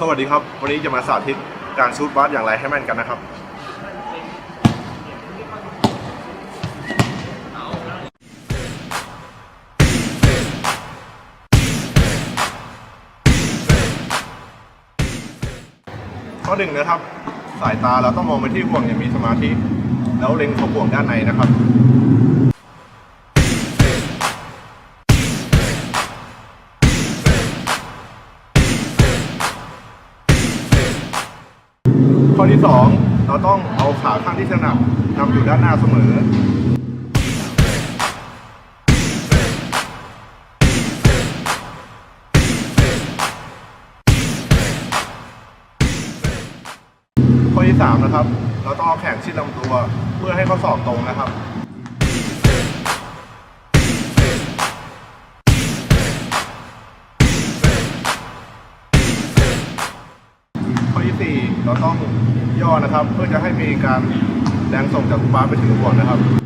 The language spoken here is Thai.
สวัสดีครับ วันนี้จะมาสาธิตการชูตบาสอย่างไรให้แม่นกันนะครับ ข้อหนึ่งนะครับ สายตาเราต้องมองไปที่ห่วงอย่างมีสมาธิ แล้วเล็งเข้าห่วงด้านในนะครับ ข้อที่ 2 เราต้องเอาขาข้างที่ถนัดนำอยู่ด้านหน้าเสมอ ข้อที่ 3 นะครับ เราต้องเอาแขนชิดลำตัวเพื่อให้ข้อศอกตรงนะครับ เราต้องย่อนะครับ เพื่อจะให้มีการแรงส่งจากอุปาไปถึงลูกบอลนะครับ